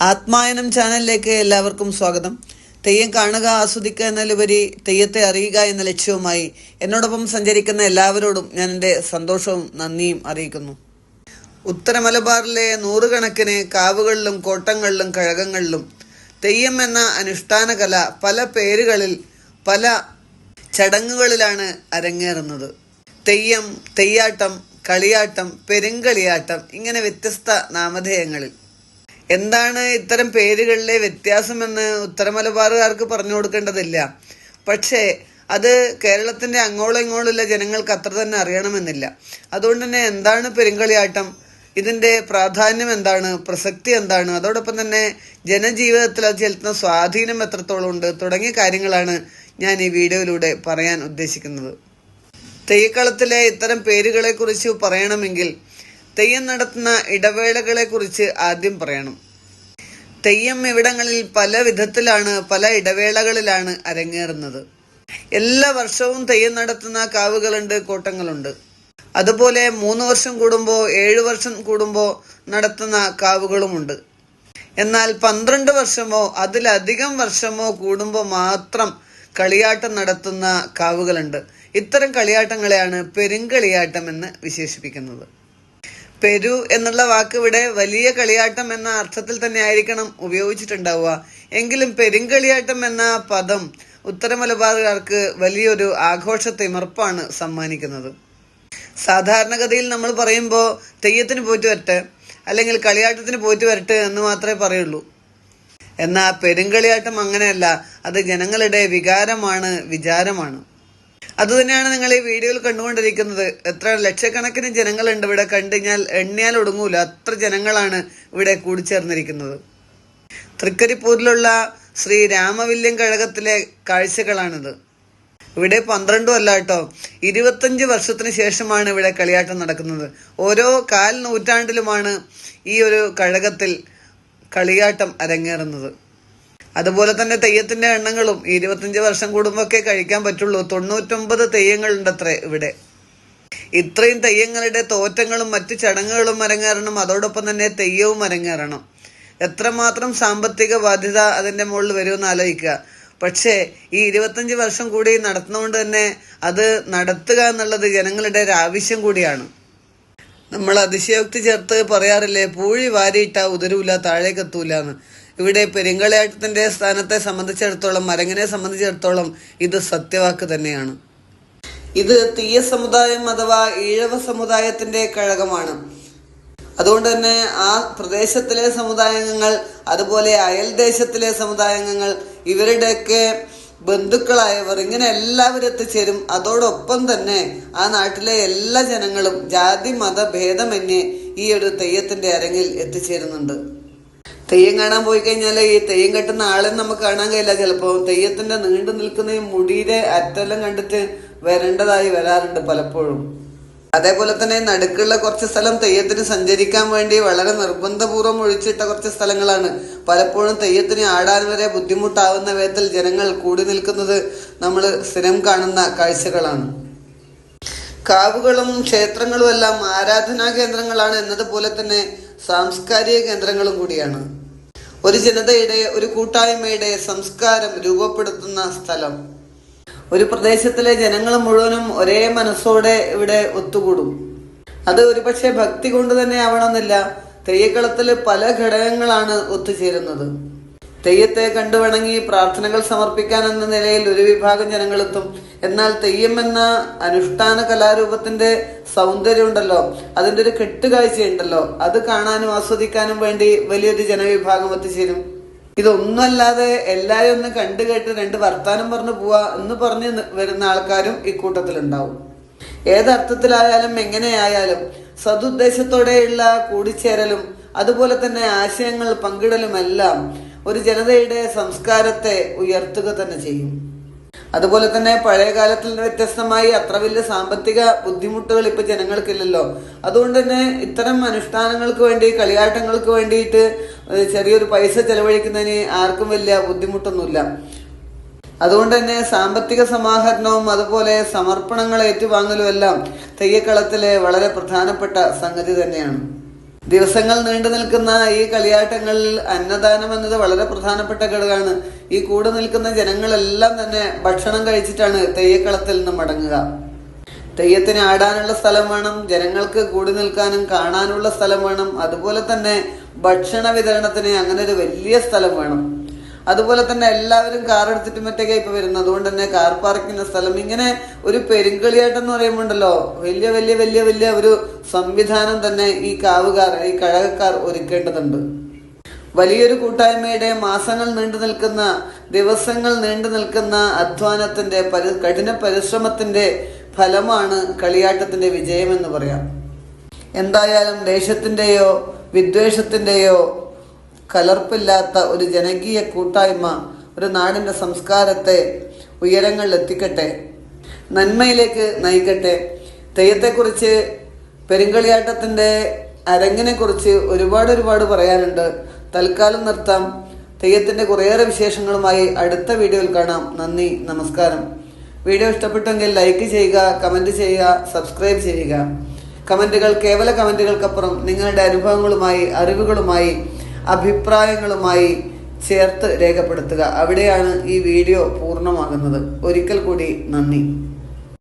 ആത്മായനം ചാനലിലേക്ക് എല്ലാവർക്കും സ്വാഗതം. തെയ്യം കാണുക ആസ്വദിക്കുക എന്നതിലുപരി തെയ്യത്തെ അറിയുക എന്ന ലക്ഷ്യവുമായി എന്നോടൊപ്പം സഞ്ചരിക്കുന്ന എല്ലാവരോടും ഞാൻ എന്റെ സന്തോഷവും നന്ദിയും അറിയിക്കുന്നു. ഉത്തര മലബാറിലെ നൂറുകണക്കിന് കാവുകളിലും കോട്ടങ്ങളിലും കഴകങ്ങളിലും തെയ്യം എന്ന അനുഷ്ഠാന കല പല പേരുകളിൽ പല ചടങ്ങുകളിലാണ് അരങ്ങേറുന്നത്. തെയ്യം തെയ്യാട്ടം കളിയാട്ടം പെരുങ്കളിയാട്ടം ഇങ്ങനെ വ്യത്യസ്ത നാമധേയങ്ങളിൽ. എന്താണ് ഇത്തരം പേരുകളിലെ വ്യത്യാസമെന്ന് ഉത്തര മലബാറുകാർക്ക് പറഞ്ഞു കൊടുക്കേണ്ടതില്ല. പക്ഷേ അത് കേരളത്തിന്റെ അങ്ങോളം ഇങ്ങോളമുള്ള ജനങ്ങൾക്ക് അത്ര തന്നെ അറിയണമെന്നില്ല. അതുകൊണ്ട് തന്നെ എന്താണ് പെരുങ്കളിയാട്ടം? ഇതിന്റെ പ്രാധാന്യം എന്താണ്? പ്രസക്തി എന്താണ്? അതോടൊപ്പം തന്നെ ജനജീവിതത്തിൽ അത് ചെലുത്തുന്ന സ്വാധീനം എത്രത്തോളം ഉണ്ട്? തുടങ്ങിയ കാര്യങ്ങളാണ് ഞാൻ ഈ വീഡിയോയിലൂടെ പറയാൻ ഉദ്ദേശിക്കുന്നത്. തെയ്യക്കളത്തിലെ ഇത്തരം പേരുകളെ കുറിച്ച് പറയണമെങ്കിൽ തെയ്യം നടത്തുന്ന ഇടവേളകളെ കുറിച്ച് ആദ്യം പറയണം. തെയ്യം ഇവിടങ്ങളിൽ പല വിധത്തിലാണ് പല ഇടവേളകളിലാണ് അരങ്ങേറുന്നത്. എല്ലാ വർഷവും തെയ്യം നടത്തുന്ന കാവുകളുണ്ട് കോട്ടങ്ങളുണ്ട്. അതുപോലെ മൂന്ന് വർഷം കൂടുമ്പോൾ ഏഴു വർഷം കൂടുമ്പോൾ നടത്തുന്ന കാവുകളുമുണ്ട്. എന്നാൽ പന്ത്രണ്ട് വർഷമോ അതിലധികം വർഷമോ കൂടുമ്പോൾ മാത്രം കളിയാട്ടം നടത്തുന്ന കാവുകളുണ്ട്. ഇത്തരം കളിയാട്ടങ്ങളെയാണ് പെരുങ്കളിയാട്ടം എന്ന് വിശേഷിപ്പിക്കുന്നത്. പെരു എന്നുള്ള വാക്ക് ഇവിടെ വലിയ കളിയാട്ടം എന്ന അർത്ഥത്തിൽ തന്നെ ആയിരിക്കണം ഉപയോഗിച്ചിട്ടുണ്ടാവുക. എങ്കിലും പെരുങ്കളിയാട്ടം എന്ന പദം ഉത്തര മലബാറുകാർക്ക് വലിയൊരു ആഘോഷ തിമർപ്പാണ് സമ്മാനിക്കുന്നത്. സാധാരണഗതിയിൽ നമ്മൾ പറയുമ്പോൾ തെയ്യത്തിന് പോയിട്ട് വരട്ടെ അല്ലെങ്കിൽ കളിയാട്ടത്തിന് പോയിട്ട് വരട്ടെ എന്ന് മാത്രമേ പറയുള്ളൂ. എന്നാൽ പെരുങ്കളിയാട്ടം അങ്ങനെയല്ല അത് ജനങ്ങളുടെ വികാരമാണ് വിചാരമാണ്. അതുതന്നെയാണ് നിങ്ങൾ ഈ വീഡിയോയിൽ കണ്ടുകൊണ്ടിരിക്കുന്നത്. എത്ര ലക്ഷക്കണക്കിന് ജനങ്ങളുണ്ട് ഇവിടെ കണ്ടുകഴിഞ്ഞാൽ എണ്ണിയാൽ ഒടുങ്ങൂല. അത്ര ജനങ്ങളാണ് ഇവിടെ കൂടിച്ചേർന്നിരിക്കുന്നത്. തൃക്കരിപ്പൂരിലുള്ള ശ്രീ രാമവില്യം കഴകത്തിലെ കാഴ്ചകളാണിത്. ഇവിടെ പന്ത്രണ്ടും അല്ല കേട്ടോ. ഇരുപത്തഞ്ച് വർഷത്തിന് ശേഷമാണ് ഇവിടെ കളിയാട്ടം നടക്കുന്നത്. ഓരോ കാൽ നൂറ്റാണ്ടിലുമാണ് ഈ ഒരു കഴകത്തിൽ കളിയാട്ടം അരങ്ങേറുന്നത്. അതുപോലെ തന്നെ തെയ്യത്തിന്റെ എണ്ണങ്ങളും ഇരുപത്തഞ്ച് വർഷം കൂടുമ്പോഴൊക്കെ കഴിക്കാൻ പറ്റുള്ളൂ. തൊണ്ണൂറ്റൊമ്പത് തെയ്യങ്ങളുണ്ട് ഇവിടെ. ഇത്രയും തെയ്യങ്ങളുടെ തോറ്റങ്ങളും മറ്റു ചടങ്ങുകളും അരങ്ങേറണം. അതോടൊപ്പം തന്നെ തെയ്യവും അരങ്ങേറണം. എത്രമാത്രം സാമ്പത്തിക ബാധ്യത അതിന്റെ മുകളിൽ വരുമെന്ന് ആലോചിക്കുക. പക്ഷേ ഈ ഇരുപത്തഞ്ച് വർഷം കൂടി നടത്തുന്നതുകൊണ്ട് തന്നെ അത് നടത്തുക എന്നുള്ളത് ജനങ്ങളുടെ ഒരു ആവശ്യം കൂടിയാണ്. നമ്മൾ അതിശയോക്തി ചേർത്ത് പറയാറില്ലേ പൂഴി വാരിയിട്ട ഉതരൂല താഴേക്കെത്തൂല എന്ന്. ഇവിടെ പെരുങ്കളിയാട്ടത്തിന്റെ സ്ഥാനത്തെ സംബന്ധിച്ചിടത്തോളം മരങ്ങിനെ സംബന്ധിച്ചിടത്തോളം ഇത് സത്യവാക്ക് തന്നെയാണ്. ഇത് തീയ സമുദായം അഥവാ ഈഴവ സമുദായത്തിന്റെ കഴകമാണ്. അതുകൊണ്ട് തന്നെ ആ പ്രദേശത്തിലെ സമുദായാംഗങ്ങൾ അതുപോലെ അയൽദേശത്തിലെ സമുദായാംഗങ്ങൾ ഇവരുടെയൊക്കെ ബന്ധുക്കളായവർ ഇങ്ങനെ എല്ലാവരും എത്തിച്ചേരും. അതോടൊപ്പം തന്നെ ആ നാട്ടിലെ എല്ലാ ജനങ്ങളും ജാതി മത ഭേദമന്യേ ഈ ഒരു തെയ്യത്തിന്റെ അരങ്ങിൽ എത്തിച്ചേരുന്നുണ്ട്. തെയ്യം കാണാൻ പോയി കഴിഞ്ഞാൽ ഈ തെയ്യം കെട്ടുന്ന ആളെ നമുക്ക് കാണാൻ കഴിയില്ല. ചിലപ്പോൾ തെയ്യത്തിന്റെ നീണ്ടു നിൽക്കുന്ന ഈ മുടിയുടെ അറ്റെല്ലാം കണ്ടിട്ട് വരേണ്ടതായി വരാറുണ്ട് പലപ്പോഴും. അതേപോലെ തന്നെ നടുക്കുള്ള കുറച്ച് സ്ഥലം തെയ്യത്തിന് സഞ്ചരിക്കാൻ വേണ്ടി വളരെ നിർബന്ധപൂർവം ഒഴിച്ചിട്ട കുറച്ച് സ്ഥലങ്ങളാണ്. പലപ്പോഴും തെയ്യത്തിന് ആടാൻ വരെ ബുദ്ധിമുട്ടാവുന്ന വിധത്തിൽ ജനങ്ങൾ കൂടി നിൽക്കുന്നത് നമ്മൾ സ്ഥിരം കാണുന്ന കാഴ്ചകളാണ്. കാവുകളും ക്ഷേത്രങ്ങളും എല്ലാം ആരാധനാ കേന്ദ്രങ്ങളാണ് എന്നതുപോലെ തന്നെ സാംസ്കാരിക കേന്ദ്രങ്ങളും കൂടിയാണ്. ഒരു ജനതയുടെ ഒരു കൂട്ടായ്മയുടെ സംസ്കാരം രൂപപ്പെടുത്തുന്ന സ്ഥലം. ഒരു പ്രദേശത്തിലെ ജനങ്ങൾ മുഴുവനും ഒരേ മനസ്സോടെ ഇവിടെ ഒത്തുകൂടും. അത് ഒരുപക്ഷെ ഭക്തി കൊണ്ട് തന്നെ ആവണമെന്നില്ല. തെയ്യക്കളത്തിൽ പല ഘടകങ്ങളാണ് ഒത്തുചേരുന്നത്. തെയ്യത്തെ കണ്ടുവണങ്ങി പ്രാർത്ഥനകൾ സമർപ്പിക്കാൻ എന്ന നിലയിൽ ഒരു വിഭാഗം ജനങ്ങളെത്തും എന്നാൽ തെയ്യം എന്ന അനുഷ്ഠാന കലാരൂപത്തിന്റെ സൗന്ദര്യം ഉണ്ടല്ലോ അതിന്റെ ഒരു കെട്ടുകാഴ്ചയുണ്ടല്ലോ അത് കാണാനും ആസ്വദിക്കാനും വേണ്ടി വലിയൊരു ജനവിഭാഗം എത്തിച്ചേരും. ഇതൊന്നുമല്ലാതെ എല്ലാരും ഒന്ന് കണ്ടു കേട്ട് രണ്ട് വർത്താനം പറഞ്ഞു പോവാ എന്ന് പറഞ്ഞ് വരുന്ന ആൾക്കാരും ഇക്കൂട്ടത്തിലുണ്ടാവും ഏതർത്ഥത്തിലായാലും എങ്ങനെയായാലും സതുദ്ദേശത്തോടെയുള്ള കൂടിച്ചേരലും അതുപോലെ തന്നെ ആശയങ്ങൾ പങ്കിടലുമെല്ലാം ഒരു ജനതയുടെ സംസ്കാരത്തെ ഉയർത്തുക തന്നെ ചെയ്യും. അതുപോലെ തന്നെ പഴയ കാലത്തിൽ വ്യത്യസ്തമായി അത്ര വലിയ സാമ്പത്തിക ബുദ്ധിമുട്ടുകൾ ഇപ്പൊ ജനങ്ങൾക്കില്ലല്ലോ. അതുകൊണ്ട് തന്നെ ഇത്തരം അനുഷ്ഠാനങ്ങൾക്ക് വേണ്ടി കളിയാട്ടങ്ങൾക്ക് വേണ്ടിയിട്ട് ചെറിയൊരു പൈസ ചെലവഴിക്കുന്നതിന് ആർക്കും വലിയ ബുദ്ധിമുട്ടൊന്നുമില്ല. അതുകൊണ്ട് തന്നെ സാമ്പത്തിക സമാഹരണവും അതുപോലെ സമർപ്പണങ്ങൾ ഏറ്റുവാങ്ങലും എല്ലാം തെയ്യക്കളത്തിലെ വളരെ പ്രധാനപ്പെട്ട സംഗതി തന്നെയാണ്. ദിവസങ്ങൾ നീണ്ടു നിൽക്കുന്ന ഈ കളിയാട്ടങ്ങളിൽ അന്നദാനം എന്നത് വളരെ പ്രധാനപ്പെട്ട ഘടകമാണ്. ഈ കൂടെ നിൽക്കുന്ന ജനങ്ങളെല്ലാം തന്നെ ഭക്ഷണം കഴിച്ചിട്ടാണ് തെയ്യക്കളത്തിൽ നിന്ന് മടങ്ങുക. തെയ്യത്തിന് ആടാനുള്ള സ്ഥലം വേണം ജനങ്ങൾക്ക് കൂടി നിൽക്കാനും കാണാനുള്ള സ്ഥലം വേണം അതുപോലെ തന്നെ ഭക്ഷണ വിതരണത്തിന് അങ്ങനെ ഒരു വലിയ സ്ഥലം വേണം. അതുപോലെ തന്നെ എല്ലാവരും കാർ എടുത്തിട്ട് മറ്റൊക്കെ ഇപ്പൊ വരുന്നത്. അതുകൊണ്ട് തന്നെ കാർ പാർക്കിന്റെ സ്ഥലം. ഇങ്ങനെ ഒരു പെരുങ്കളിയായിട്ടെന്ന് പറയുമ്പോണ്ടല്ലോ വലിയ വലിയ വലിയ വലിയ ഒരു സംവിധാനം തന്നെ ഈ കാവുകാർ ഈ കഴകക്കാർ ഒരുക്കേണ്ടതുണ്ട്. വലിയൊരു കൂട്ടായ്മയുടെ മാസങ്ങൾ നീണ്ടു നിൽക്കുന്ന ദിവസങ്ങൾ നീണ്ടു നിൽക്കുന്ന അധ്വാനത്തിന്റെ പരി കഠിന പരിശ്രമത്തിന്റെ ഫലമാണ് കളിയാട്ടത്തിന്റെ വിജയമെന്ന് പറയാം. എന്തായാലും ദേഷ്യത്തിന്റെയോ വിദ്വേഷത്തിന്റെയോ കലർപ്പില്ലാത്ത ഒരു ജനകീയ കൂട്ടായ്മ ഒരു നാടിന്റെ സംസ്കാരത്തെ ഉയരങ്ങളിൽ എത്തിക്കട്ടെ നന്മയിലേക്ക് നയിക്കട്ടെ. തെയ്യത്തെക്കുറിച്ച് പെരുങ്കളിയാട്ടത്തിന്റെ അരങ്ങിനെ കുറിച്ച് ഒരുപാട് ഒരുപാട് പറയാനുണ്ട്. തൽക്കാലം നിർത്താം. തെയ്യത്തിന്റെ കുറേയേറെ വിശേഷങ്ങളുമായി അടുത്ത വീഡിയോയിൽ കാണാം. നന്ദി നമസ്കാരം. വീഡിയോ ഇഷ്ടപ്പെട്ടെങ്കിൽ ലൈക്ക് ചെയ്യുക കമന്റ് ചെയ്യുക സബ്സ്ക്രൈബ് ചെയ്യുക. കമന്റുകൾ കേവല കമന്റുകൾക്കപ്പുറം നിങ്ങളുടെ അനുഭവങ്ങളുമായി അറിവുകളുമായി അഭിപ്രായങ്ങളുമായി ചേർത്ത് രേഖപ്പെടുത്തുക. അവിടെയാണ് ഈ വീഡിയോ പൂർണമാകുന്നത്. ഒരിക്കൽ കൂടി നന്ദി.